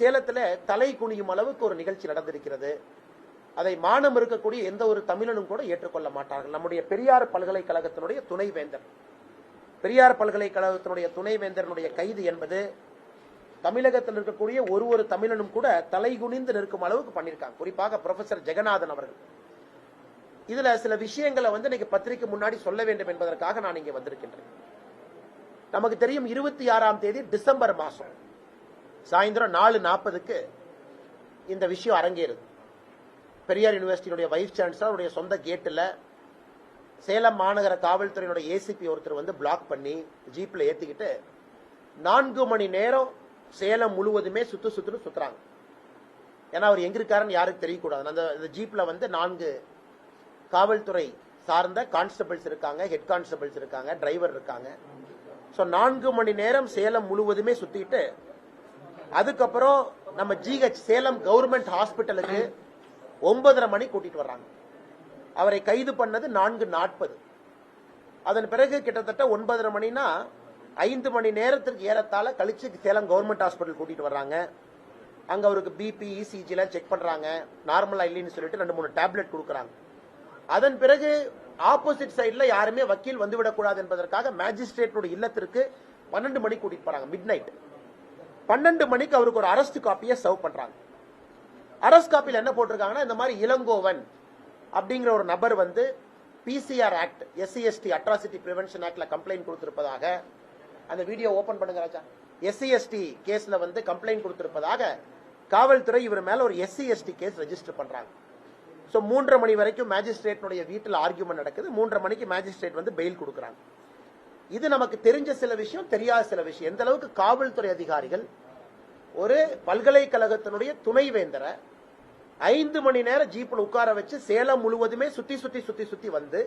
சேலத்துல தலை குனியும் அளவுக்கு ஒரு நிகழ்ச்சி நடந்திருக்கிறது. அதை மானம் இருக்கக்கூடிய எந்த ஒரு தமிழனும் கூட ஏற்றுக்கொள்ள மாட்டார்கள். நம்முடைய பெரியார் பல்கலைக்கழகத்தினுடைய துணைவேந்தர். பெரியார் பல்கலைக்கழகத்தினுடைய துணைவேந்தரனுடைய கைது என்பது தமிழகத்தில் இருக்கக்கூடிய ஒரு ஒரு தமிழனும் கூட தலை குனிந்து நிற்கும் அளவுக்கு பண்ணியிருக்காங்க. குறிப்பாக ப்ரொஃபசர் ஜெகநாதன் அவர்கள். இதுல சில விஷயங்களை வந்து இன்னைக்கு பத்திரிக்கை முன்னாடி சொல்ல வேண்டும் என்பதற்காக நான் இங்கே வந்திருக்கின்றேன். நமக்கு தெரியும் இருபத்தி ஆறாம் தேதி டிசம்பர் மாசம். சாயந்தரம் நாலு நாற்பதுக்கு இந்த விஷயம் அரங்கேறுது. பெரியார் யூனிவர்சிட்டியினுடைய வைஸ் சான்சலருடைய சொந்த கேட்டில் சேலம் மாநகர காவல்துறையினுடைய ஏசிபி ஒருத்தர் வந்து பிளாக் பண்ணி ஜீப்பில் ஏற்றிக்கிட்டு நான்கு மணி நேரம் சேலம் முழுவதுமே சுத்து சுத்துன்னு சுத்துறாங்க. ஏன்னா அவர் எங்க இருக்காருன்னு யாருக்கு தெரியக்கூடாது. அந்த ஜீப்பில் வந்து நான்கு காவல்துறை சார்ந்த கான்ஸ்டபிள்ஸ் இருக்காங்க ஹெட் கான்ஸ்டபிள்ஸ் இருக்காங்க டிரைவர் இருக்காங்க. ஸோ நான்கு மணி நேரம் சேலம் முழுவதுமே சுத்திட்டு அதுக்கப்புறம் நம்ம ஜிஹெச் சேலம் கவர்மெண்ட் ஹாஸ்பிட்டலுக்கு ஒன்பதரை மணி கூட்டிட்டு வர்றாங்க. அவரை கைது பண்ணது நான்கு நாற்பது. அதன் பிறகு கிட்டத்தட்ட ஒன்பதரை மணினா ஐந்து மணி நேரத்திற்கு ஏறத்தாழ கழிச்சு சேலம் கவர்மெண்ட் ஹாஸ்பிட்டல் கூட்டிட்டு வர்றாங்க. அங்க அவருக்கு பிபி இசிஜி எல்லாம் செக் பண்றாங்க. நார்மலா இல்லைன்னு சொல்லிட்டு ரெண்டு மூணு டேப்லெட் கொடுக்குறாங்க. அதன் பிறகு ஆப்போசிட் சைட்ல யாருமே வக்கீல் வந்துவிடக்கூடாது என்பதற்காக மேஜிஸ்ட்ரேட்டோட இல்லத்திற்கு பன்னெண்டு மணிக்கு கூட்டிட்டு போறாங்க மிட் நைட் பன்னெண்டு மணிக்கு அவருக்கு ஒரு அரஸ்ட் காப்பியை சர்வ் பண்றாங்க. அரஸ்ட் காப்பியில் என்ன போட்டிருக்காங்கன்னா இந்த மாதிரி இளங்கோவன் அப்படிங்கிற ஒரு நபர் வந்து PCR act SC ST atrocity prevention ஆக்ட்ல complaint கொடுத்திருப்பதாக அந்த வீடியோ ஓபன் பண்ணுங்க ராஜா. எஸ்சிஎஸ்டி கேஸில் கேஸ்ல வந்து கம்ப்ளைண்ட் கொடுத்திருப்பதாக காவல்துறை இவர் மேல ஒரு எஸ்சிஎஸ்டி கேஸ் ரெஜிஸ்டர் பண்றாங்க. ஸோ மூன்றரை மணி வரைக்கும் மேஜிஸ்ட்ரேட்னுடைய வீட்டில் ஆர்கியூமெண்ட் நடக்குது. மூன்றரை மணிக்கு மேஜிஸ்ட்ரேட் வந்து பெயில் கொடுக்குறாங்க. இது நமக்கு தெரிஞ்ச சில விஷயம் தெரியாத சில விஷயம். எந்த அளவுக்கு காவல்துறை அதிகாரிகள் ஒரு பல்கலைக்கழகத்தினுடைய துணைவேந்தரை ஐந்து மணி நேரம் ஜீப்பில் உட்கார வச்சு சேலம் முழுவதுமே சுத்தி சுத்தி சுத்தி சுத்தி வந்து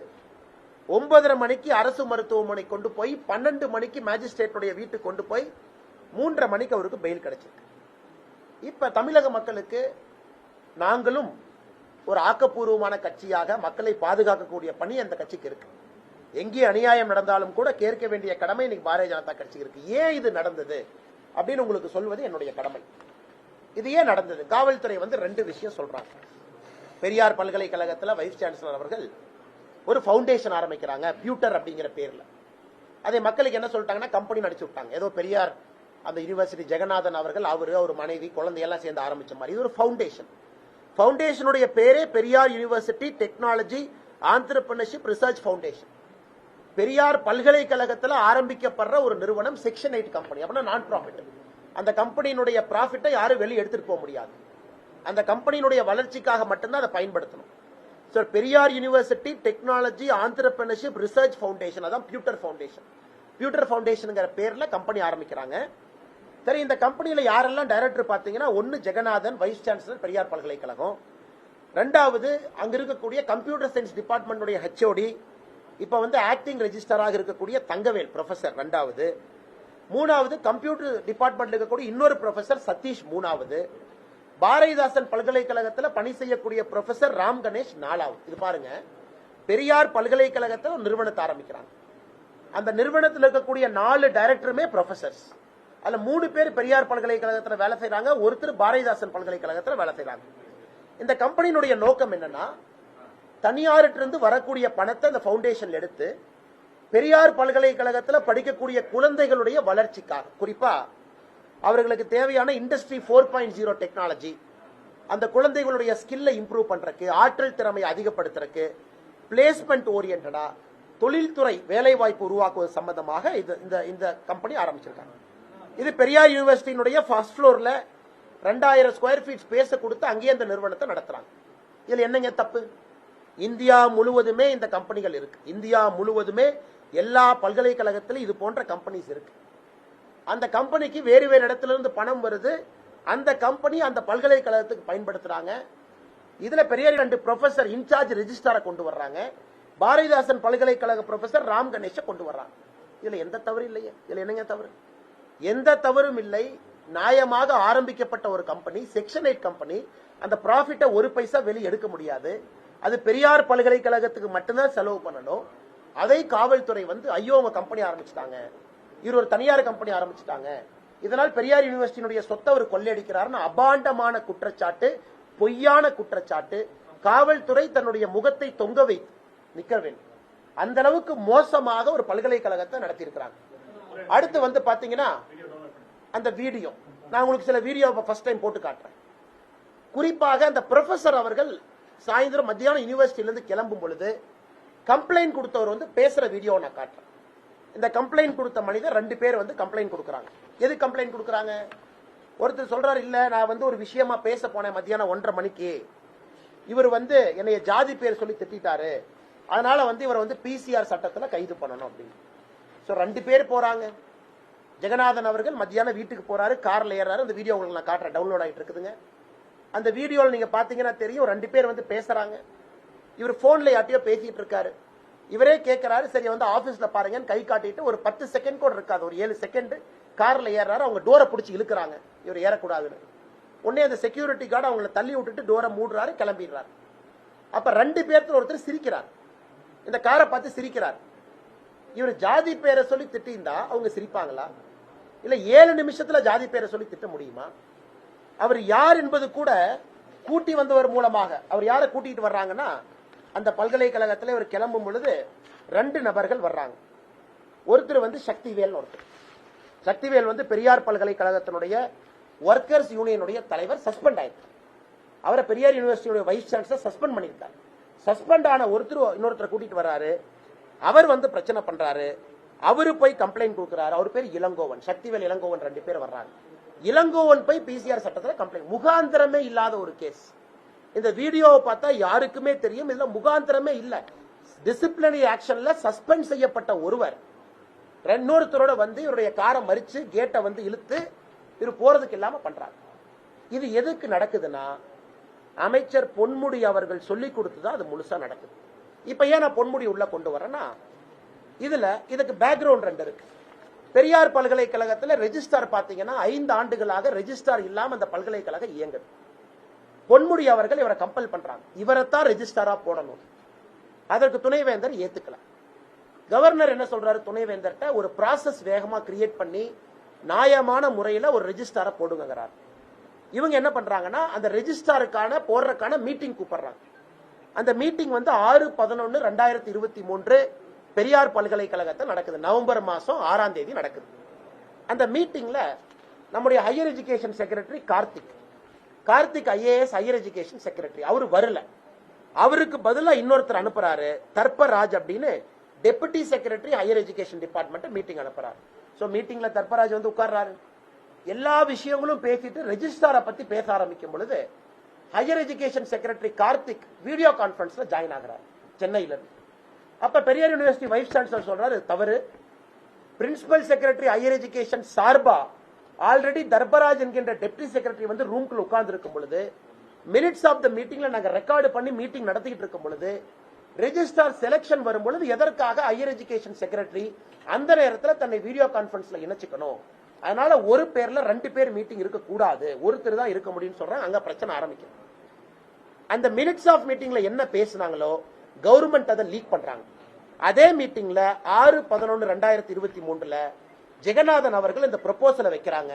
ஒன்பதரை மணிக்கு அரசு மருத்துவமனை கொண்டு போய் பன்னெண்டு மணிக்கு மேஜிஸ்ட்ரேட்டுடைய வீட்டுக்கு கொண்டு போய் மூன்றரை மணிக்கு அவருக்கு பெயில் கிடைச்சிருக்கு. இப்ப தமிழக மக்களுக்கு நாங்களும் ஒரு ஆக்கப்பூர்வமான கட்சியாக மக்களை பாதுகாக்கக்கூடிய பணி அந்த கட்சிக்கு இருக்கு. எங்கே அநியாயம் நடந்தாலும் கூட கேட்க வேண்டிய கடமை இன்னைக்கு பாரதிய ஜனதா கட்சிக்கு இருக்கு. ஏன் இது நடந்தது? அப்படின்னு உங்களுக்கு சொல்வது என்னுடைய கடமை. இது ஏன் நடந்தது? காவல்துறை வந்து ரெண்டு விஷயம் சொல்றாங்க. பெரியார் பல்கலைக்கழகத்தில் வைஸ் சான்சலர் அவர்கள் ஒரு ஃபவுண்டேஷன் ஆரம்பிக்கிறாங்க பியூட்டர் அப்படிங்கிற பேர்ல. அதை மக்களுக்கு என்ன சொல்லிட்டாங்கன்னா கம்பெனி நடிச்சு விட்டாங்க. ஏதோ பெரியார் அந்த யூனிவர்சிட்டி ஜெகநாதன் அவர்கள் அவர் அவர் மனைவி குழந்தையெல்லாம் சேர்ந்து ஆரம்பிச்ச மாதிரி. இது ஒரு ஃபவுண்டேஷன். ஃபவுண்டேஷனுடைய பேரே Periyar university technology entrepreneurship research foundation. Periyar பல்கலைக்கழகத்தில் ஆரம்பிக்கப்படுற ஒரு நிறுவனம் செக்ஷன் எயிட் கம்பெனி. அப்படின்னா நான் ப்ராஃபிட் அந்த கம்பெனியினுடைய ப்ராஃபிட்டை யாரும் வெளியே எடுத்துட்டு போக முடியாது. அந்த கம்பெனியினுடைய வளர்ச்சிக்காக மட்டும்தான் அதை பயன்படுத்தணும். Sir Periyar university technology entrepreneurship research foundation அதான் பியூட்டர் ஃபவுண்டேஷன் பியூட்டர் ஃபவுண்டேஷனுங்கிற பேர்ல கம்பெனி ஆரம்பிக்கிறாங்க. சரி இந்த கம்பெனியில யாரெல்லாம் டைரக்டர் பார்த்தீங்கன்னா ஒன்னு ஜெகநாதன் வைஸ் சான்சலர் பெரியார் பல்கலைக்கழகம். ரெண்டாவது அங்க இருக்கக்கூடிய கம்ப்யூட்டர் சயின்ஸ் டிபார்ட்மெண்ட்டுடைய ஹெச்ஓடி இப்போ வந்து ஆக்டிங் ரெஜிஸ்டராக இருக்கக்கூடிய தங்கவேல் ப்ரொஃபசர் ரெண்டாவது. மூணாவது கம்ப்யூட்டர் டிபார்ட்மெண்ட்ல இருக்கக்கூடிய இன்னொரு ப்ரொஃபசர் சதீஷ் மூணாவது. பாரதிதாசன் பல்கலைக்கழகத்தில் பணி செய்யக்கூடிய ப்ரொஃபசர் ராம் கணேஷ் நாலாவது. இது பாருங்க. பெரியார் பல்கலைக்கழகத்தில் ஒரு நிறுவனத்தை ஆரம்பிக்கிறாங்க. அந்த நிறுவனத்தில் இருக்கக்கூடிய நாலு டைரக்டருமே ப்ரொஃபசர்ஸ் அதுல மூணு பேர் பெரியார் பல்கலைக்கழகத்தில் வேலை செய்கிறாங்க ஒருத்தர் பாரதிதாசன் பல்கலைக்கழகத்தில் வேலை செய்கிறாங்க இந்த கம்பெனியினுடைய நோக்கம் என்னன்னா தனியாரிட்டிருந்து வரக்கூடிய பணத்தை அந்த ஃபவுண்டேஷன் எடுத்து பெரியார் பல்கலைக்கழகத்தில் படிக்கக்கூடிய குழந்தைகளுடைய வளர்ச்சிக்காக குறிப்பா அவர்களுக்கு தேவையான industry four point zero technology அந்த குழந்தைகளுடைய ஸ்கில்லை இம்ப்ரூவ் பண்றதுக்கு ஆற்றல் திறமையை அதிகப்படுத்துறதுக்கு பிளேஸ்மெண்ட் ஓரியன்டா தொழில்துறை வேலைவாய்ப்பு உருவாக்குவது சம்பந்தமாக இது இந்த இந்த கம்பெனி ஆரம்பிச்சிருக்காங்க. இது பெரியார் யூனிவர்சிட்டியினுடைய ஃபர்ஸ்ட் ஃப்ளோர்ல ரெண்டாயிரம் ஸ்கொயர் ஃபீட் ஸ்பேஸை கொடுத்து அங்கேயே அந்த நிறுவனத்தை நடத்துறாங்க. இதில் என்னங்க தப்பு? இந்தியா முழுவதுமே இந்த கம்பெனிகள் இருக்கு. இந்தியா முழுவதுமே எல்லா பல்கலைக்கழகத்திலும் இது போன்ற கம்பெனிஸ் இருக்கு. அந்த கம்பெனிக்கு வேறு வேறு இடத்துல இருந்து பணம் வருது. அந்த கம்பெனி அந்த பல்கலைக்கழகத்துக்கு பயன்படுத்துறாங்க. இதுல பெரிய ரெண்டு ப்ரொஃபசர் இன்சார்ஜ் ரெஜிஸ்டாரை கொண்டு வர்றாங்க. பாரதிதாசன் பல்கலைக்கழக ப்ரொஃபசர் ராம் கணேஷை கொண்டு வர்றாங்க. இதுல எந்த தவறு இல்லையே. இதுல என்னங்க தவறு? எந்த தவறும் இல்லை. நியாயமாக ஆரம்பிக்கப்பட்ட ஒரு கம்பெனி செக்ஷன் எயிட் கம்பெனி. அந்த ப்ராஃபிட்டை ஒரு பைசா வெளியே எடுக்க முடியாது. அது பெரியார் பல்கலைக்கழகத்துக்கு மட்டும்தான் செலவு பண்ணணும். அதை காவல்துறை வந்து ஐயோ அவங்க கம்பெனி ஆரம்பிச்சிட்டாங்க. இவர் ஒரு தனியார் கம்பெனி ஆரம்பிச்சிட்டாங்க. இதனால் பெரியார் யூனிவர்சிட்டியினுடைய சொத்தை அவர் கொள்ளையடிக்கிறார்னு அபாண்டமான குற்றச்சாட்டு பொய்யான குற்றச்சாட்டு. காவல்துறை தன்னுடைய முகத்தை தொங்க வைத்து நிக்க வேண்டும். அந்த அளவுக்கு மோசமாக ஒரு பல்கலைக்கழகத்தை நடத்தியிருக்கிறாங்க. அடுத்து வந்து பாத்தீங்கன்னா அந்த வீடியோ. நான் உங்களுக்கு சில வீடியோ ஃபர்ஸ்ட் டைம் போட்டு காட்டுறேன். குறிப்பாக அந்த ப்ரொஃபசர் அவர்கள் சாயந்தரம் மத்தியானம் யூனிவர்சிட்டியிலேருந்து கிளம்பும் பொழுது கம்ப்ளைண்ட் கொடுத்தவர் வந்து பேசுகிற வீடியோ நான் காட்டுறேன். இந்த கம்ப்ளைண்ட் கொடுத்த மனிதர் ரெண்டு பேர் வந்து கம்ப்ளைண்ட் கொடுக்குறாங்க. எது கம்ப்ளைண்ட் கொடுக்குறாங்க? ஒருத்தர் சொல்றாரு இல்ல நான் வந்து ஒரு விஷயமா பேச போனேன் மத்தியானம் ஒன்றரை மணிக்கு. இவர் வந்து என்னைய ஜாதி பேர் சொல்லி திட்டாரு. அதனால வந்து இவரை வந்து பிசிஆர் சட்டத்துல கைது பண்ணணும் அப்படின்னு. ஸோ ரெண்டு பேர் போறாங்க. ஜெகநாதன் அவர்கள் மத்தியானம் வீட்டுக்கு போறாரு கார்ல ஏறாரு அந்த வீடியோ உங்களுக்கு நான் காட்டுறேன். டவுன்லோட் ஆகிட்டு இருக்குதுங்க. அந்த வீடியோவில் நீங்க பாத்தீங்கன்னா தெரியும் ரெண்டு பேர் வந்து பேசுறாங்க. இவர் போன்ல யார்ட்டையோ பேசிட்டு இருக்காரு. இவரே கேட்கிறாரு சரி வந்து ஆபீஸ்ல பாருங்கன்னு கை காட்டிட்டு ஒரு பத்து செகண்ட் கூட இருக்காது ஒரு ஏழு செகண்ட் கார்ல ஏறாரு அவங்க டோரை பிடிச்சி இழுக்கிறாங்க. இவர் ஏறக்கூடாதுன்னு. உடனே அந்த செக்யூரிட்டி கார்டு அவங்கள தள்ளி விட்டுட்டு டோரை மூடுறாரு கிளம்பிடுறாரு. அப்ப ரெண்டு பேர்த்துல ஒருத்தர் சிரிக்கிறார். இந்த காரை பார்த்து சிரிக்கிறார். இவர் ஜாதி பேரை சொல்லி திட்டிருந்தா அவங்க சிரிப்பாங்களா? இல்ல ஏழு நிமிஷத்துல ஜாதி பேரை சொல்லி திட்ட முடியுமா? அவர் யார் என்பது கூட கூட்டி வந்தவர் மூலமாக. அவர் யாரை கூட்டிட்டு வர்றாங்கன்னா அந்த பல்கலைக்கழகத்துல இவர் கிளம்பும் பொழுது ரெண்டு நபர்கள் வர்றாங்க. ஒருத்தர் வந்து சக்திவேல் ஒருத்தர். சக்திவேல் வந்து பெரியார் பல்கலைக்கழகத்தினுடைய ஒர்க்கர்ஸ் யூனியனுடைய தலைவர் சஸ்பெண்ட் ஆயிருக்கு அவரை பெரியார் யூனிவர்சிட்டியோட வைஸ் சான்சலர் சஸ்பெண்ட் பண்ணியிருக்காரு. சஸ்பெண்ட் ஆன ஒருத்தர் இன்னொருத்தரை கூட்டிட்டு வர்றாரு. அவர் வந்து பிரச்சனை பண்றாரு. அவரு போய் கம்ப்ளைண்ட் கொடுக்குறாரு. அவர் பேர் இளங்கோவன். சக்திவேல் இளங்கோவன் ரெண்டு பேர் வர்றாங்க. இளங்கோவன் போய் பிசிஆர் சட்டத்தில் கம்ப்ளைண்ட் முகாந்திரமே இல்லாத ஒரு கேஸ் இந்த வீடியோவை பார்த்தா யாருக்குமே தெரியும் இதுல முகாந்திரமே இல்ல. டிசிப்ளினரி ஆக்ஷன்ல சஸ்பெண்ட் செய்யப்பட்ட ஒருவர். இன்னொருத்தரோட வந்து இவருடைய காரை மறிச்சு கேட்டை வந்து இழுத்து இவர் போறதுக்கு இல்லாம பண்றாங்க. இது எதுக்கு நடக்குதுன்னா அமைச்சர் பொன்முடி அவர்கள் சொல்லி கொடுத்துதான் அது முழுசா நடக்குது. இப்ப ஏன் நான் பொன்முடி உள்ள கொண்டு வரேன்னா இதுல இதுக்கு பேக்ரவுண்ட் ரெண்டு இருக்கு. பெரியார் பல்கலைக்கழகத்தில் ரெஜிஸ்டார் பார்த்தீங்கன்னா ஐந்து ஆண்டுகளாக ரெஜிஸ்டார் இல்லாமல் அந்த பல்கலைக்கழகம் இயங்குது. பொன்முடி அவர்கள் இவரை கம்பல் பண்றாங்க. இவரைத்தான் ரெஜிஸ்டாரா போடணும். அதற்கு துணைவேந்தர் ஏத்துக்கல. கவர்னர் என்ன சொல்றாரு? துணைவேந்தர்கிட்ட ஒரு ப்ராசஸ் வேகமா கிரியேட் பண்ணி நியாயமான முறையில ஒரு ரெஜிஸ்டாரை போடுங்கிறார் இவங்க என்ன பண்றாங்கன்னா அந்த ரெஜிஸ்டாருக்கான போடுறக்கான மீட்டிங் கூப்பிடுறாங்க. அந்த மீட்டிங் வந்து ஆறு பதினொன்று ரெண்டாயிரத்தி இருபத்தி மூன்று பெரியார் பல்கலைக்கழகத்தில் நடக்குது. நவம்பர் மாதம் ஆறாம் தேதி நடக்குது. அந்த மீட்டிங்கில் நம்முடைய higher education secretary Karthik. Karthik IAS higher education secretary அவர் வரல. அவருக்கு பதிலாக இன்னொருத்தர் அனுப்புறாரு. தர்பராஜ் அப்படின்னு deputy secretary higher education department meeting அனுப்புறாரு. ஸோ மீட்டிங்கில் தர்பராஜ் வந்து உட்கார்றாரு. எல்லா விஷயங்களும் பேசிட்டு ரெஜிஸ்டாரை பற்றி பேச ஆரம்பிக்கும் பொழுது higher education secretary Karthik video கான்ஃபரன்ஸில் join ஆகிறார். சென்னையிலிருந்து. அப்ப பெரியார் யூனிவர்சிட்டி வைஸ் சான்சலர் சொல்றாரு தவறு. பிரின்சிபல் செக்ரட்டரி ஹையர் எஜுகேஷன் சார்பா ஆல்ரெடி தர்பராஜ் என்கின்ற டெப்டி செக்ரட்டரி வந்து ரூம்குள்ள உட்கார்ந்து இருக்கும் பொழுது மினிட்ஸ் ஆஃப் த மீட்டிங்ல நாங்க ரெக்கார்டு பண்ணி மீட்டிங் நடத்திட்டு இருக்கும் பொழுது ரெஜிஸ்டார் செலக்ஷன் வரும் பொழுது எதற்காக ஹையர் எஜுகேஷன் செக்ரட்டரி அந்த நேரத்தில் தன்னை வீடியோ கான்பரன்ஸ்ல இணைச்சுக்கணும். அதனால ஒரு பேர்ல ரெண்டு பேர் மீட்டிங் இருக்க கூடாது ஒருத்தர் தான் இருக்க முடியும்னு சொல்றாங்க அங்க பிரச்சனை ஆரம்பிக்கும் அந்த மினிட்ஸ் ஆஃப் மீட்டிங்ல என்ன பேசுனாங்களோ கவர்மெண்ட் அதை லீக் பண்றாங்க. அதே மீட்டிங்ல ஆறு பதினொன்று ரெண்டாயிரத்தி இருபத்தி மூன்றுல ஜெகநாதன் அவர்கள் இந்த ப்ரொபோசலை வைக்கிறாங்க.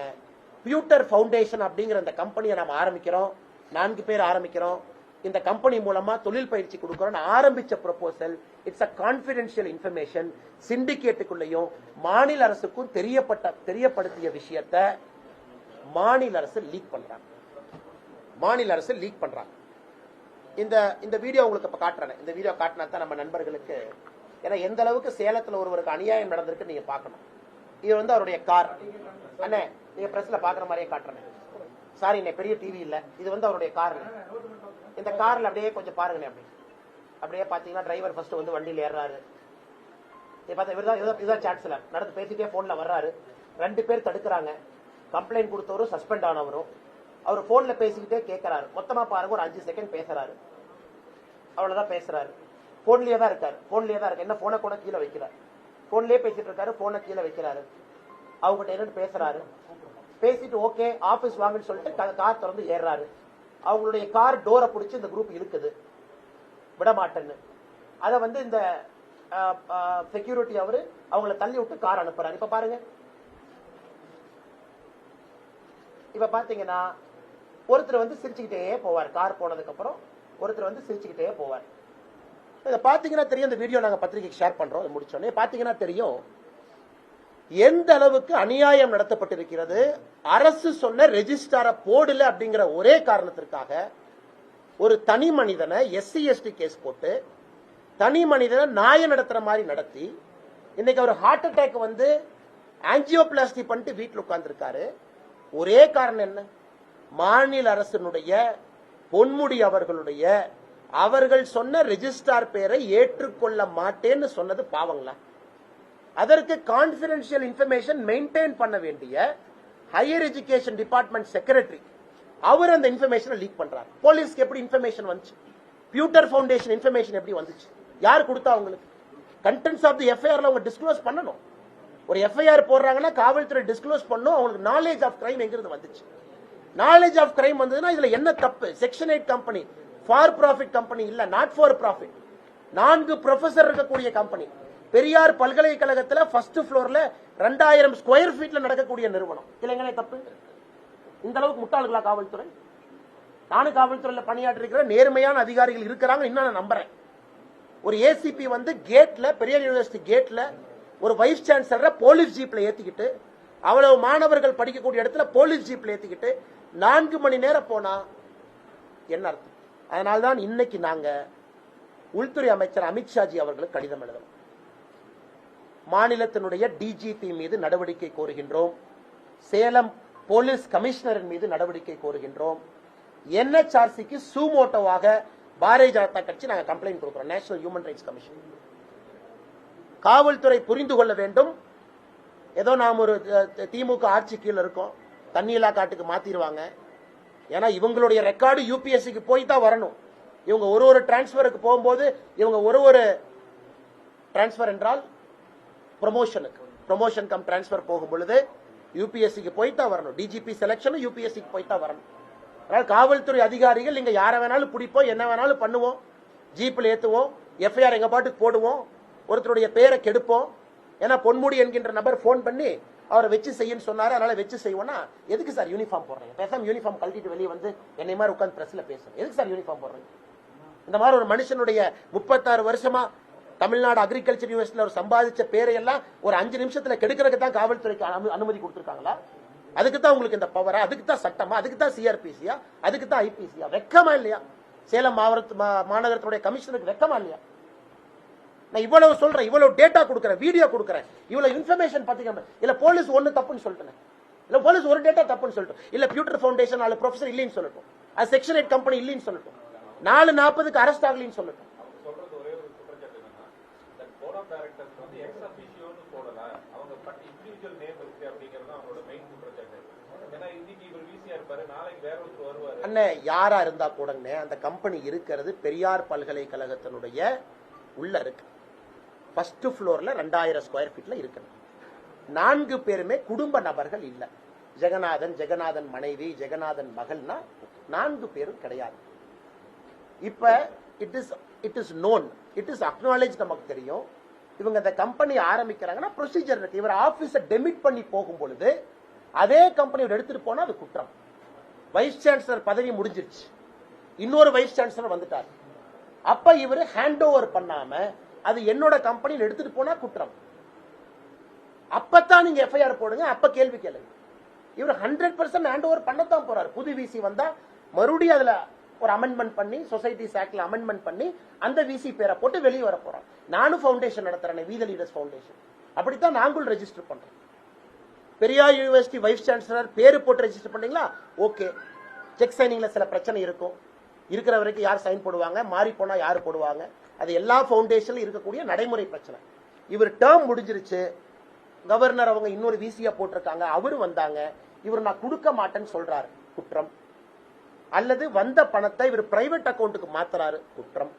பியூட்டர் ஃபவுண்டேஷன் அப்படிங்கிற இந்த கம்பெனியை நாம ஆரம்பிக்கிறோம். நான்கு பேர் ஆரம்பிக்கிறோம். இந்த கம்பெனி மூலமா தொழில் பயிற்சி கொடுக்கிறோம் ஆரம்பிச்ச proposal it's a confidential information சிண்டிகேட்டுக்குள்ளேயும் மாநில அரசுக்கும் தெரியப்பட்ட தெரியப்படுத்திய விஷயத்த மாநில அரசு லீக் பண்றாங்க. மாநில அரசு லீக் பண்றாங்க. இந்த இந்த வீடியோ உங்களுக்கு இப்ப காட்டுறேன். இந்த வீடியோ காட்டினா தான் நம்ம நண்பர்களுக்கு ஏன்னா எந்த அளவுக்கு சேலத்துல ஒருவருக்கு அநியாயம் நடந்திருக்கு நீங்க பார்க்கணும். இது வந்து அவருடைய கார். அண்ணே நீங்க பிரஸ்ல பாக்குற மாதிரியே காட்டுறேன். சாரி பெரிய டிவி இல்ல. இது வந்து அவருடைய கார் இந்த கார்ல அப்படியே கொஞ்சம் பாருங்கண்ணே அப்படி. அப்படியே பாத்தீங்கன்னா டிரைவர் ஃபர்ஸ்ட் வந்து வண்டியில் ஏறாரு இது பார்த்தா இவர் தான் இதுதான் சான்ஸ்ல நடந்து பேசிட்டே போன்ல வர்றாரு. ரெண்டு பேர் தடுக்கிறாங்க. Complaint கொடுத்தவரும் suspend ஆனவரும். அவர் போன்ல பேசிக்கிட்டே கேட்கிறாரு மொத்தமா பாருங்க ஒரு அஞ்சு செகண்ட் பேசுறாரு. அவ்வளவுதான் பேசுறாரு. போன்லயே தான் இருக்காரு. போன்லயே தான் இருக்கு என்ன போனை கூட கீழே வைக்கிறார் போன்லயே பேசிட்டு இருக்காரு போனை கீழே வைக்கிறாரு. அவங்ககிட்ட என்னன்னு பேசுறாரு. பேசிட்டு ஓகே ஆபீஸ் வாங்கன்னு சொல்லிட்டு கார் திறந்து ஏறுறாரு. அவங்களுடைய கார் டோரை பிடிச்சி இந்த குரூப் இருக்குது விட மாட்டேன்னு அதை வந்து இந்த செக்யூரிட்டி அவரு அவங்கள தள்ளி விட்டு கார் அனுப்புறாரு. இப்ப பாருங்க. இப்ப பாத்தீங்கன்னா ஒருத்தர் வந்து சிரிச்சுக்கிட்டே போவார். கார் போனதுக்கு அப்புறம் ஒருத்தர் வந்து சிரிச்சுக்கிட்டே போவார். இதை பார்த்தீங்கன்னா தெரியும். இந்த வீடியோ நாங்கள் பத்திரிகைக்கு ஷேர் பண்றோம். அதை முடிச்சோடனே பார்த்தீங்கன்னா தெரியும். எந்த அளவுக்கு அநியாயம் நடத்தப்பட்டிருக்கிறது? அரசு சொன்ன ரெஜிஸ்டார போடல அப்படிங்கிற ஒரே காரணத்திற்காக ஒரு தனி மனிதனை எஸ்சி எஸ்டி கேஸ் போட்டு தனி மனிதனை நாய நடத்துற மாதிரி நடத்தி இன்னைக்கு அவர் ஹார்ட் அட்டாக் வந்து ஆன்ஜியோபிளாஸ்டி பண்ணிட்டு வீட்டில் உட்கார்ந்துருக்காரு. ஒரே காரணம் என்ன? மாநில அரசினுடைய பொன்முடி அவர்களுடைய அவர்கள் சொன்ன ரெஜிஸ்டார் பேரை ஏற்றுக்கொள்ள மாட்டேன்னு சொன்னது பாவங்களா? அதற்கு கான்பிடென்சியல் இன்ஃபர்மேஷன் மெயின்டைன் பண்ண வேண்டிய ஹையர் எஜுகேஷன் டிபார்ட்மெண்ட் செக்ரட்டரி அவர் அந்த இன்ஃபர்மேஷனை லீக் பண்றாரு. போலீஸ்க்கு எப்படி இன்ஃபர்மேஷன் வந்துச்சு? பியூட்டர் ஃபவுண்டேஷன் இன்ஃபர்மேஷன் எப்படி வந்துச்சு? யார் கொடுத்தா அவங்களுக்கு? கண்டென்ட்ஸ் ஆஃப் தி எஃப்ஐஆர்ல அவங்க டிஸ்க்ளோஸ் பண்ணணும். ஒரு எஃப்ஐஆர் போடுறாங்கன்னா காவல்துறை டிஸ்க்ளோஸ் பண்ணும். அவங்களுக்கு நாலேஜ் ஆஃப் கிரைம் எங்கிருந்து வந்துச்சு? நாலேஜ் ஆஃப் கிரைம் வந்ததுன்னா இதுல என்ன தப்பு? Section eight company for profit company இல்ல நாட் ஃபார் ப்ராஃபிட் நான்கு ப்ரொஃபசர் இருக்கக்கூடிய கம்பெனி பெரியார் பல்கலைக்கழகத்துல ஃபர்ஸ்ட் ஃப்ளோர்ல ரெண்டாயிரம் ஸ்கொயர் ஃபீட்ல நடக்கக்கூடிய நிறுவனம். இல்லைங்களே தப்பு? இந்த அளவுக்கு முட்டாளுகளா காவல்துறை? நானும் காவல்துறையில பணியாற்றிருக்கிற நேர்மையான அதிகாரிகள் இருக்கிறாங்க இன்னும் நான் நம்புறேன். ஒரு ஏசிபி வந்து கேட்ல பெரியார் யூனிவர்சிட்டி கேட்ல ஒரு வைஸ் சான்சலரை போலீஸ் ஜீப்ல ஏத்திக்கிட்டு அவ்வளவு மாணவர்கள் படிக்கக்கூடிய இடத்துல போலீஸ் ஜீப்ல ஏத்திக்கிட்டு நான்கு மணி நேரம் போனா என்ன அர்த்தம்? அதனால்தான் இன்னைக்கு நாங்க உள்துறை அமைச்சர் அமித்ஷாஜி அவர்களுக்கு கடிதம் எழுதணும். மாநிலத்தினுடைய டிஜிபி மீது நடவடிக்கை கோருகின்றோம். சேலம் போலீஸ் கமிஷனரின் மீது நடவடிக்கை கோருகின்றோம். என்ஹெச்ஆர்சிக்கு சூமோட்டோவாக பாரதிய ஜனதா கட்சி நாங்கள் கம்ப்ளைண்ட் கொடுக்கிறோம். நேஷனல் ஹியூமன் ரைட்ஸ் கமிஷன் காவல்துறை புரிந்து கொள்ள வேண்டும். ஏதோ நாம் ஒரு திமுக ஆட்சி கீழே இருக்கோம். தண்ணியில்லா காட்டுக்கு மாத்திடுவாங்க ஏன்னா இவங்களுடைய ரெக்கார்டு யூபிஎஸ்சிக்கு போய் தான் வரணும். இவங்க ஒரு ஒரு டிரான்ஸ்பருக்கு போகும்போது இவங்க ஒரு ஒரு டிரான்ஸ்பர் என்றால் ப்ரொமோஷனுக்கு ப்ரொமோஷன் கம் டிரான்ஸ்பர் போகும் பொழுது யூபிஎஸ்சிக்கு போய் தான் வரணும். டிஜிபி செலக்ஷனும் யூபிஎஸ்சிக்கு போய் தான் வரணும். அதனால் காவல்துறை அதிகாரிகள் இங்க யாரை வேணாலும் பிடிப்போம் என்ன வேணாலும் பண்ணுவோம். ஜீப்பில் ஏற்றுவோம் எஃப்ஐஆர் எங்க பாட்டுக்கு போடுவோம் ஒருத்தருடைய பேரை கெடுப்போம். ஏன்னா பொன்முடி என்கின்ற நபர் ஃபோன் பண்ணி அவரை வச்சு செய்யுன்னு சொன்னாரு அதனால வச்சு செய்வோம்னா எதுக்கு சார் யூனிஃபார்ம் போடுறீங்க? பேசாம யூனிஃபார்ம் கழட்டிட்டு வெளியே வந்து என்னை மாதிரி உட்காந்து பிரஸ்ல பேசுறேன் எதுக்கு சார் யூனிஃபார்ம் போடுறீங்க? இந்த மாதிரி ஒரு மனுஷனுடைய முப்பத்தாறு வருஷமா தமிழ்நாடு அக்ரிகல்ச்சர் யூனிவர்சிட்டியில் அவர் சம்பாதிச்ச பேரையெல்லாம் ஒரு அஞ்சு நிமிஷத்துல கெடுக்கிறதுக்கு தான் காவல்துறைக்கு அனு- அனுமதி கொடுத்துருக்காங்களா? அதுக்கு தான் உங்களுக்கு இந்த பவரா அதுக்கு தான் சட்டமா? அதுக்கு தான் சிஆர்பிசியா அதுக்கு தான் ஐபிசியா வெக்கமா இல்லையா? சேலம் மாவட்ட மா- மாநகரத்துடைய கமிஷனருக்கு வெக்கமா இல்லையா? நான் இவ்வளவு சொல்றேன் இவ்வளவு டேட்டா கொடுக்குறேன் வீடியோ கொடுக்குறேன். இவ்வளவு இன்ஃபர்மேஷன் பாத்தீங்கன்னா இல்ல போலீஸ் ஒண்ணு தப்புன்னு சொல்லிட்டேன். இல்ல போலீஸ் ஒரு டேட்டா தப்புன்னு சொல்லிட்டோம். இல்ல பியூட்டர் ஃபவுண்டேஷன் நாலு ப்ரொஃபசர் இல்லைன்னு சொல்லட்டும். அது செக்ஷன் எயிட் கம்பெனி இல்லைன்னு சொல்லட்டும். நாலு நாற்பதுக்கு அரெஸ்ட் ஆகலைன்னு சொல்லட்டும். யாரா இருந்தா கூடங்க அந்த கம்பெனி இருக்கிறது பெரியார் பல்கலைக்கழகத்தினுடைய உள்ள இருக்கு. ஃபர்ஸ்ட் ஃப்ளோர்ல ரெண்டாயிரம் ஸ்கொயர் ஃபீட்ல இருக்கு நான்கு பேருமே குடும்ப நபர்கள் இல்லை. ஜெகநாதன் ஜெகநாதன் மனைவி ஜெகநாதன் மகள்னா நான்கு பேரும் கிடையாது. இப்ப it is it is known it is acknowledge நமக்கு தெரியும். இவங்க இந்த கம்பெனி ஆரம்பிக்கிறாங்கன்னா ப்ரொசீஜர் இருக்கு. இவர் ஆபீஸ டெமிட் பண்ணி போகும் பொழுது அதே கம்பெனி எடுத்துட்டு போனா அது குற்றம். வைஸ் சான்சலர் பதவி முடிஞ்சிருச்சு. இன்னொரு வைஸ் சான்சலர் வந்துட்டார். அப்ப இவர் ஹேண்ட் ஓவர் பண்ணாம அது என்னோட கம்பெனியில் எடுத்துட்டு போனா குற்றம். அப்பத்தான் நீங்க எஃப்ஐஆர் போடுங்க அப்ப கேள்வி கேளுங்க. இவர் ஹண்ட்ரட் பர்சன்ட் ஹேண்ட் ஓவர் பண்ணத்தான் போறாரு. புது விசி வந்தா மறுபடியும் அதுல ஒரு அமெண்ட்மெண்ட் பண்ணி சொசைட்டிஸ் ஆக்ட்ல அமெண்ட்மெண்ட் பண்ணி அந்த விசி பேரை போட்டு வெளியே வர போறோம். நானும் ஃபவுண்டேஷன் நடத்துறேன் வீத லீடர்ஸ் ஃபவுண்டேஷன் அப்படித்தான் நாங்களும் ரெஜிஸ்டர் பண்றோம். பெரியார் யூனிவர்சிட்டி வைஸ் சான்சலர் பேரு போட்டு ரெஜிஸ்டர் பண்ணீங்களா? ஓகே செக் சைனிங்ல சில பிரச்சனை இருக்கும். இருக்கிற வரைக்கும் யார் சைன் போடுவாங்க? மாறி போனா யார் போடுவாங்க? அது எல்லா ஃபவுண்டேஷன்ல இருக்கக்கூடிய நடைமுறை பிரச்சனை. இவர் டேர்ம் முடிஞ்சிருச்சு. கவர்னர் அவங்க இன்னொரு விசியா போட்டிருக்காங்க. அவரு வந்தாங்க. இவர் நான் கொடுக்க மாட்டேன்னு சொல்றாரு. குற்றம். அல்லது வந்த பணத்தை இவர் பிரைவேட் அக்கௌண்ட்டுக்கு மாத்துறாரு. குற்றம்.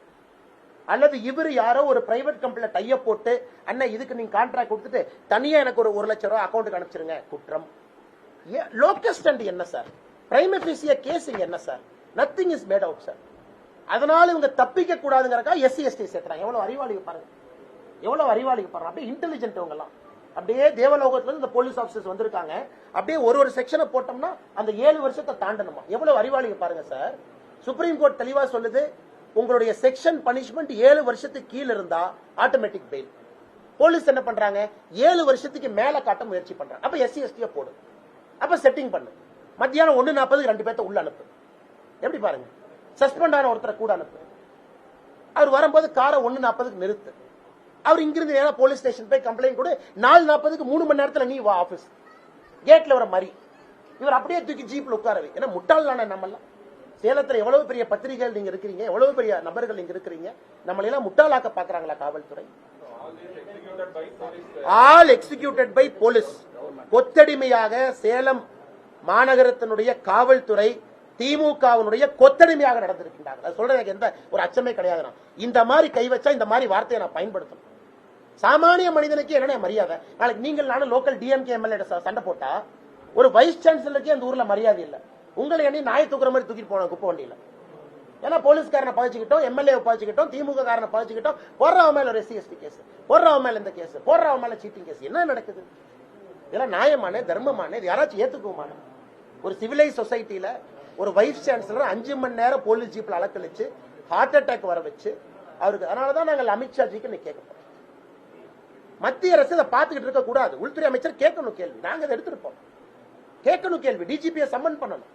அல்லது இவர் யாரோ ஒரு பிரைவேட் கம்பெனில டைய போட்டு அண்ணன் இதுக்கு நீங்க கான்ட்ராக்ட் கொடுத்துட்டு தனியா எனக்கு ஒரு ஒரு லட்சம் ரூபாய் அக்கௌண்ட்டுக்கு அனுப்பிச்சிருங்க. குற்றம். லோக்கஸ்ட் என்ன சார் பிரைம் கேஸ் என்ன sir nothing is made out sir அதனால இவங்க தப்பிக்க கூடாதுங்கிறக்கா எஸ்சி எஸ்டி சேர்த்துறாங்க. எவ்வளவு அறிவாளிக்கு பாருங்க. எவ்வளவு அறிவாளிக்கு பாருங்க. அப்படியே இன்டெலிஜென்ட் அவங்க எல்லாம் அப்படியே தேவலோகத்துல இந்த போலீஸ் ஆபீசர்ஸ் வந்திருக்காங்க. அப்படியே ஒரு ஒரு செக்ஷனை போட்டோம்னா அந்த ஏழு வருஷத்தை தாண்டணுமா? எவ்வளவு அறிவாளிக்கு பாருங்க சார் சுப்ரீம் கோர்ட் தெளிவா சொல்லுது உங்களுடைய செக்ஷன் பனிஷ்மெண்ட் ஏழு வருஷத்துக்கு கீழ இருந்தா ஆட்டோமேட்டிக் பெயில் போலீஸ் என்ன பண்றாங்க? ஏழு வருஷத்துக்கு மேல காட்ட முயற்சி பண்றாங்க. அப்ப எஸ்சி எஸ்டிய போடு. அப்ப செட்டிங் பண்ணு. மத்தியானம் ஒன்னு நாற்பதுக்கு ரெண்டு பேர்த்த உள்ள அனுப்பு. எப்படி பாருங்க? சஸ்பெண்ட் ஆன ஒருத்தரை கூட அனுப்பு. அவர் வரும்போது காரை ஒண்ணு நாற்பதுக்கு நிறுத்து. அவர் இங்கிருந்து நேரா போலீஸ் ஸ்டேஷன் போய் கம்ப்ளைண்ட் கொடு. நாலு நாற்பதுக்கு மூணு மணி நேரத்துல நீ வா ஆபீஸ் கேட்ல வர மாதிரி இவர் அப்படியே தூக்கி ஜீப்ல உட்காரவை ஏன்னா முட்டாள் தானே நம்மெல்லாம். சேலத்துல எவ்வளவு பெரிய பத்திரிகைகள் நீங்க இருக்கிறீங்க? எவ்வளவு பெரிய நபர்கள் நீங்க இருக்கிறீங்க? நம்மளை எல்லாம் முட்டாளாக்க பாக்குறாங்களா காவல்துறை? ஆல் எக்ஸிகியூட்டட் பை போலீஸ் கொத்தடிமையாக சேலம் மாநகரத்தினுடைய காவல்துறை திமுகவினுடைய கொத்தடிமையாக நடந்திருக்கின்றார்கள். அது சொல்றது எனக்கு எந்த ஒரு அச்சமே கிடையாது நான். இந்த மாதிரி கை வச்சா இந்த மாதிரி வார்த்தையை நான் பயன்படுத்தணும். சாமானிய மனிதனுக்கு என்ன மரியாதை? நாளைக்கு நீங்கள் நானும் லோக்கல் டிஎம்கே எம்எல்ஏ சண்டை போட்டா ஒரு வைஸ் சான்சலருக்கே அந்த ஊர்ல மரியாதை இல்ல. உங்களை எண்ணி நாய் தூக்குற மாதிரி தூக்கிட்டு போன குப்பை வண்டியில. ஏன்னா போலீஸ்காரனை பழிச்சுக்கிட்டோம் எம்எல்ஏ பழிச்சுக்கிட்டோம் திமுக காரனை பழிச்சுக்கிட்டோம் போடுறவன் மேல ஒரு எஸ்சி எஸ்டி கேஸ் போடுறவன் மேல இந்த கேஸ் போடுறவன் மேல சீட்டிங் கேஸ் என்ன நடக்குது? இதெல்லாம் நியாயமான தர்மமான இது யாராச்சும் ஏத்துக்குமான ஒரு சிவிலைஸ் சொசைட்டில ஒரு வைஸ் சான்சலர் அஞ்சு மணி நேரம் போலீஸ் ஜீப்ல அலக்கழிச்சு ஹார்ட் அட்டாக் வர வச்சு அவருக்கு அதனாலதான் நாங்கள் அமித்ஷாஜிக்கு இன்னைக்கு கேட்க போறோம். மத்திய அரசு இதை பார்த்துக்கிட்டு இருக்க கூடாது. உள்துறை அமைச்சர் கேட்கணும் கேள்வி. நாங்க அதை எடுத்திருப்போம் கேட்கணும் கேள்வி. டிஜிபியை சம்மன் பண்ணணும்.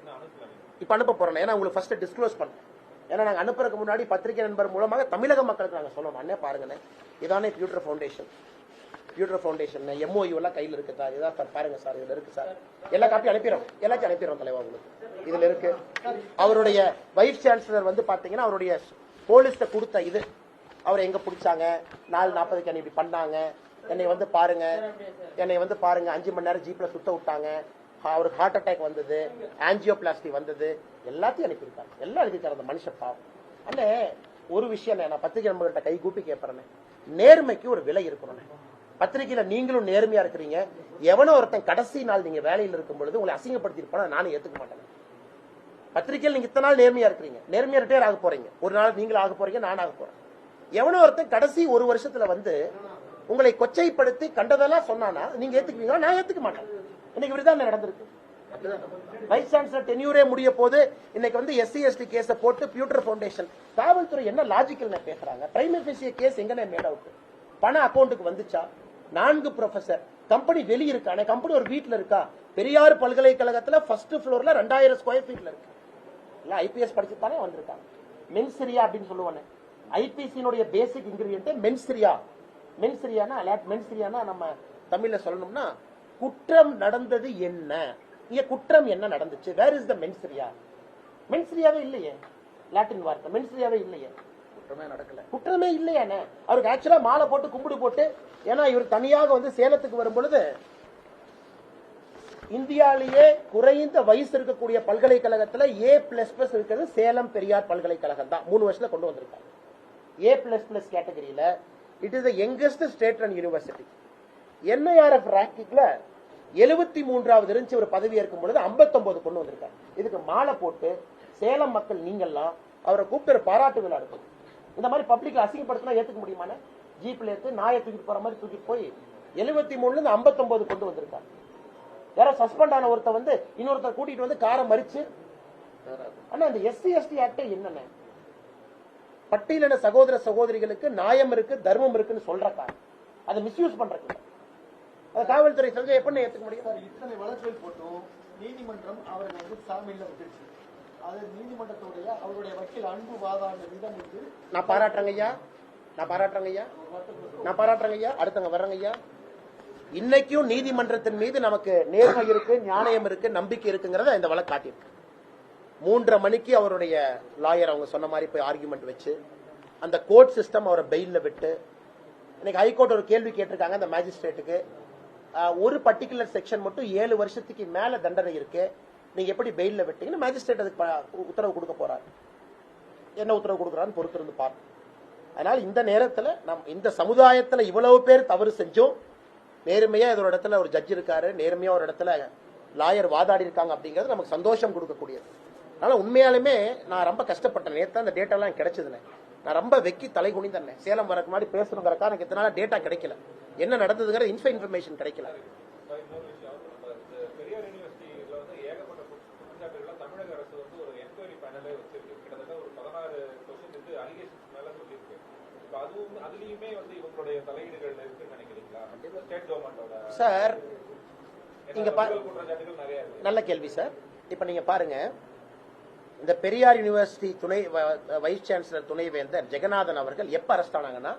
இப்ப அனுப்ப போறோம். ஏன்னா உங்களுக்கு ஃபர்ஸ்ட் டிஸ்க்ளோஸ் பண்ணணும் ஏன்னா நாங்க அனுப்புறதுக்கு முன்னாடி பத்திரிகை நண்பர் மூலமாக தமிழக மக்களுக்கு நாங்க சொல்லணும். அண்ணே பாருங்கண்ணே இதானே PUTER foundation PUTER foundation MOU எல்லாம் கையில் இருக்கு சார். இதான் சார் பாருங்க சார் இதுல இருக்கு சார். எல்லா காப்பியும் அனுப்பிடுறோம். எல்லாத்தையும் அனுப்பிடுறோம் தலைவா உங்களுக்கு. இதுல இருக்கு. அவருடைய வைஸ் சான்சலர் வந்து பாத்தீங்கன்னா அவருடைய போலீஸ்ட கொடுத்த இது. அவர் எங்க பிடிச்சாங்க? நாலு நாற்பதுக்கு என்னை இப்படி பண்ணாங்க. என்னை வந்து பாருங்க. என்னை வந்து பாருங்க. அஞ்சு மணி நேரம் ஜீப்ல சுத்த விட்டாங்க. அவருக்கு ஹார்ட் அட்டாக் வந்தது. ஆஞ்சியோபிளாஸ்டி வந்தது. எல்லாத்தையும் அனுப்பியிருக்காங்க. எல்லாம் அனுப்பியிருக்காரு அந்த மனுஷ பாவம். அண்ணே ஒரு விஷயம் நான் பத்திரிகை நண்பர்கள்ட்ட கை கூப்பி கேட்பறேன் நேர்மைக்கு ஒரு விலை இருக்கணும் பத்திரிகையில நீங்களும் நேர்மையா இருக்கிறீங்க. எவனோ ஒருத்தன் கடைசி நாள் நீங்க வேலையில் இருக்கும் பொழுது உங்களை அசிங்கப்படுத்திருப்பான நானும் ஏத்துக்க மாட்டேன். பத்திரிகையில் நீங்க இத்தனை நாள் நேர்மையா இருக்கிறீங்க. நேர்மையா ரிட்டையர் ஆக போறீங்க. ஒரு நாள் நீங்களும் ஆக போறீங்க நான் ஆக போறேன். எவனோ ஒருத்தன் கடைசி ஒரு வருஷத்துல வந்து உங்களை கொச்சைப்படுத்தி கண்டதெல்லாம் சொன்னானா நீங்க ஏத்துக்குவீங்களா? நான் ஏத்துக்க மாட்டேன். இன்னைக்கு இப்படிதான் நடந்திருக்கு? வைஸ் சான்சலர் டென்யூரே முடிய போது இன்னைக்கு வந்து எஸ்சி எஸ்டி கேஸ போட்டு பியூட்டர் ஃபவுண்டேஷன் காவல்துறை என்ன லாஜிக்கல் பேசுறாங்க பிரைமரி கேஸ் எங்கனே மேட் அவுட் பண அக்கௌண்ட்டுக்கு வந்துச்சா? நான்கு ப்ரொஃபசர் கம்பெனி வெளியே இருக்கா கம்பெனி ஒரு வீட்டில் இருக்கா? பெரியார் பல்கலைக்கழகத்தில் ஃபர்ஸ்ட் ஃப்ளோரில் ரெண்டாயிரம் ஸ்கொயர் ஃபீட்ல இருக்கு. எல்லாம் ஐபிஎஸ் படிச்சு தானே வந்திருக்காங்க மென்சிரியா அப்படின்னு சொல்லுவானே. ஐபிசியினுடைய பேசிக் இன்கிரியன்ட் மென்சிரியா மென்சிரியானா மென்சிரியானா நம்ம தமிழ்ல சொல்லணும்னா குற்றம் நடந்தது என்ன? இங்க குற்றம் என்ன நடந்துச்சு? வேர் இஸ் த மென்சிரியா மென்சிரியாவே இல்லையே. லாட்டின் வார்த்தை. மென்சிரியாவே இல்லையே. குற்றமே நடக்கல. குற்றமே இல்லையானே அவருக்கு ஆக்சுவலா மாலை போட்டு கும்பிடு போட்டு ஏன்னா இவர் தனியாக வந்து சேலத்துக்கு வரும் பொழுது இந்தியாலேயே குறைந்த வயசு இருக்கக்கூடிய பல்கலைக்கழகத்துல ஏ பிளஸ் பிளஸ் இருக்கிறது சேலம் பெரியார் பல்கலைக்கழகம் தான். மூணு வருஷத்துல கொண்டு வந்திருக்காங்க ஏ பிளஸ் பிளஸ் கேட்டகரியில it is the youngest state and university NIRF ரேங்கிங்ல எழுபத்தி மூன்றாவது இருந்துச்சு. ஒரு பதவி ஏற்கும் பொழுது 59 கொண்டு வந்திருக்காங்க இதுக்கு மாலை போட்டு சேலம் மக்கள் நீங்கள்லாம் அவரை கூப்பிட்டு பாராட்டு விழா இருக்கும் இந்த மாதிரி பப்ளிக்ல அசிங்கப்படுத்தினா ஏத்துக்க முடியுமானே ஜீப்ல எடுத்து நாயை தூக்கிட்டு போற மாதிரி தூக்கிட்டு போய் எழுபத்தி மூணுல இருந்து 59 கொண்டு வந்திருக்காங்க யாரோ சஸ்பெண்ட் ஆன ஒருத்த வந்து இன்னொருத்தர் கூட்டிட்டு வந்து காரை மறிச்சு. ஆனா இந்த எஸ்சி எஸ்டி ஆக்டே என்னென்ன பட்டியலின சகோதர சகோதரிகளுக்கு நியாயம் இருக்கு தர்மம் இருக்குன்னு சொல்றக்கா அதை மிஸ்யூஸ் பண்றக்கு அதை காவல்துறை செஞ்சா எப்படி ஏத்துக்க முடியும்? இத்தனை வழக்குகள் போட்டும் நீதிமன்றம் அவர்கள் வந்து சாமியில் விட்டுருச்சு. அது நீதிமன்றத்துடைய அவருடைய வக்கீல் அன்பு வாதாட விதம் வந்து நான் பாராட்டுறேங்க ஐயா. நான் பாராட்டுறேங்க ஐயா. நான் பாராட்டுறேங்க ஐயா. அடுத்தவங்க வர்றேங்க ஐயா. இன்னைக்கும் நீதிமன்றத்தின் மீது நமக்கு நேர்மை இருக்கு நியாயம் இருக்கு நம்பிக்கை இருக்குங்கிறத இந்த வழக்கு காட்டியிருக்கு. மூன்றரை மணிக்கு அவருடைய லாயர் அவங்க சொன்ன மாதிரி போய் ஆர்குமெண்ட் வச்சு அந்த கோர்ட் சிஸ்டம் அவரை பெயில்ல விட்டு இன்னைக்கு ஹைகோர்ட் ஒரு கேள்வி கேட்டிருக்காங்க அந்த மேஜிஸ்ட்ரேட்டுக்கு ஒரு பர்டிகுலர் செக்ஷன் மட்டும் ஏழு வருஷத்துக்கு மேல தண்டனை இருக்கு. நீங்க எப்படி பெயில்ல விட்டீங்கன்னு மேஜிஸ்ட்ரேட் அதுக்கு உத்தரவு கொடுக்க போறாரு. என்ன உத்தரவு கொடுக்குறான்னு பொறுத்திருந்து பார்ப்போம் அதனால இந்த நேரத்துல நம் இந்த சமுதாயத்துல இவ்வளவு பேர் தவறு செஞ்சோம். நேர்மையா இதோட இடத்துல ஒரு ஜட்ஜ் இருக்காரு நேர்மையா ஒரு இடத்துல லாயர் வாதாடி இருக்காங்க அப்படிங்கிறது நமக்கு சந்தோஷம் கொடுக்கக்கூடியது. அதனால உண்மையாலுமே நான் ரொம்ப கஷ்டப்பட்டேன். நேத்து அந்த டேட்டாலாம் கிடைச்சதுனே நான் ரொம்ப வெக்கி தலை குனிந்தேன். சேலம் வரக்கு முன்னாடி பேசணுங்கிறக்கா எனக்கு இத்தனால டேட்டா கிடைக்கல. என்ன நடந்ததுங்கிற இன்ஃபோ இன்ஃபர்மேஷன் கிடைக்கல சார், இன்னொரு விஷயம் நம்ம இந்த பெரியார் யூனிவர்சிட்டியில வந்து ஏகப்பட்ட குற்ற- குற்றச்சாட்டுகள்லாம் தமிழக அரசு வந்து ஒரு என்கொயரி பேனலே வச்சிருக்கு கிட்டத்தட்ட ஒரு பதினாறு கொஸ்டின் இது அலிகேஷன்ஸ் மேல சொல்லியிருக்கு இப்ப அதுவும் அதுலயுமே வந்து இவங்களுடைய தலையீடுகள் இருக்குன்னு நினைக்கிறீங்களா ஸ்டேட் கவர்மெண்டோட சார் இங்க நல்ல கேள்வி சார். இப்ப நீங்க பாருங்க. இந்த பெரியார் யூனிவர்சிட்டி துணை வ- வைஸ் சான்சலர் துணைவேந்தர் ஜெகநாதன் அவர்கள் எப்ப அரெஸ்ட் ஆனாங்கன்னா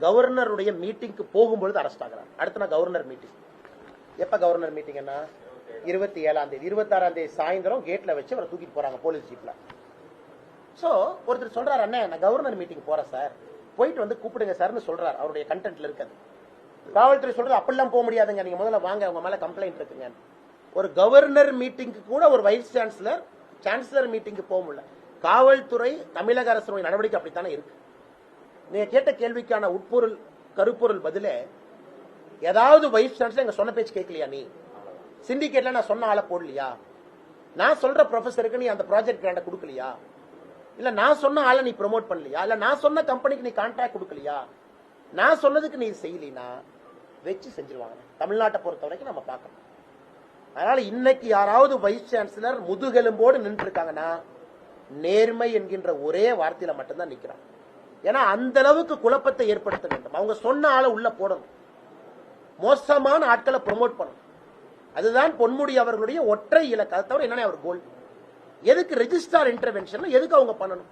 கவர்னருடைய மீட்டிங்க்கு போகும்பொழுது அரெஸ்ட் ஆகிறார். அடுத்த நாள் கவர்னர் மீட்டிங். எப்ப கவர்னர் மீட்டிங் என்ன இருபத்தி ஏழாம் தேதி. இருபத்தாறாம் தேதி சாயந்தரம் கேட்ல வச்சு அவரை தூக்கிட்டு போறாங்க போலீஸ் ஜீப்ல சோ ஒருத்தர் சொல்றாரு அண்ணே நான் கவர்னர் மீட்டிங் போறேன் சார். போயிட்டு வந்து கூப்பிடுங்க சார்னு சொல்றாரு. அவருடைய கண்டென்ட்ல இருக்காது காவல்துறை சொல்றது அப்படிலாம் போக முடியாதுங்க. நீங்க முதல்ல வாங்க. உங்க மேல கம்ப்ளைண்ட் இருக்குங்க. ஒரு கவர்னர் மீட்டிங்க்கு கூட ஒரு வைஸ் சான்சலர் சான்சலர் மீட்டிங்க்கு போக முடியல. காவல்துறை தமிழக அரசுடைய நடவடிக்கை அப்படித்தானே இருக்கு? நீங்க கேட்ட கேள்விக்கான உட்பொருள் கருப்பொருள் பதிலே ஏதாவது வைஸ் சான்சலர் எங்க சொன்ன பேச்சு கேட்கலையா நீ? சிண்டிகேட்ல நான் சொன்ன ஆளை போடலையா? நான் சொல்ற ப்ரொஃபஸருக்கு நீ அந்த ப்ராஜெக்ட் கிராண்ட கொடுக்கலையா? இல்ல நான் சொன்ன ஆளை நீ ப்ரொமோட் பண்ணலையா? இல்ல நான் சொன்ன கம்பெனிக்கு நீ கான்ட்ராக்ட் கொடுக்கலையா? நான் சொன்னதுக்கு நீ செய்யலினா வச்சு செஞ்சிருவாங்க. தமிழ்நாட்டை பொறுத்த வரைக்கும் நம்ம பார்க்கணும். அதனால இன்னைக்கு யாராவது வைஸ் சான்சலர் முதுகெலும்போடு நின்று இருக்காங்கன்னா நேர்மை என்கின்ற ஒரே வார்த்தையில மட்டும்தான் நிக்கிறான். ஏன்னா அந்த அளவுக்கு குழப்பத்தை ஏற்படுத்த வேண்டும். அவங்க சொன்ன ஆளை உள்ள போடணும். மோசமான ஆட்களை ப்ரோமோட் பண்ணணும். அதுதான் பொன்முடி அவர்களுடைய ஒற்றை இலக்கு. அதை தவிர என்னென்ன அவர் கோல் எதுக்கு ரெஜிஸ்டார் இன்டர்வென்ஷன் எதுக்கு அவங்க பண்ணணும்?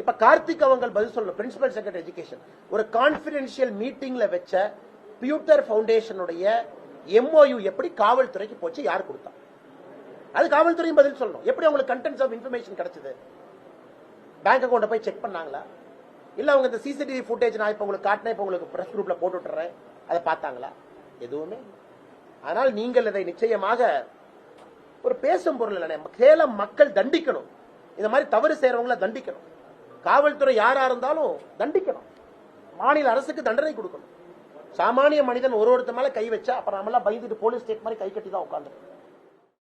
இப்ப கார்த்திக் அவங்க பதில் சொல்லணும் பிரின்சிபல் செக்ரட்டரி எஜுகேஷன் ஒரு கான்பிடென்ஷியல் மீட்டிங்ல வச்ச பியூட்டர் ஃபவுண்டேஷனுடைய எம்ஓயு எப்படி காவல்துறைக்கு போச்சு யார் கொடுத்தா? அது காவல்துறையும் பதில் சொல்லணும். எப்படி அவங்களுக்கு கண்டென்ட்ஸ் ஆஃப் இன்ஃபர்மேஷன் கிடைச்சது? பேங்க் அக்கௌண்ட்டை போய் செக் பண்ணாங்களா? இல்ல அவங்க இந்த சிசிடிவி ஃபுட்டேஜ் நான் இப்ப உங்களுக்கு காட்டினேன் இப்ப உங்களுக்கு ப்ரெஸ் குரூப்ல போட்டு விட்டுறேன் அதை பார்த்தாங்களா? எதுவுமே ஆனால் நீங்கள் இதை நிச்சயமாக ஒரு பேசும் பொருள் இல்லை சேலம் மக்கள் தண்டிக்கணும். இந்த மாதிரி தவறு செய்யறவங்கள தண்டிக்கணும். காவல்துறை யாரா இருந்தாலும் தண்டிக்கணும். மாநில அரசுக்கு தண்டனை கொடுக்கணும். சாமானிய மனிதன் ஒரு ஒருத்த மேல கை வச்சா அப்புறம் நம்மளாம் பயந்துட்டு போலீஸ் ஸ்டேட் மாதிரி கை கட்டி தான் உட்காந்துருக்கோம்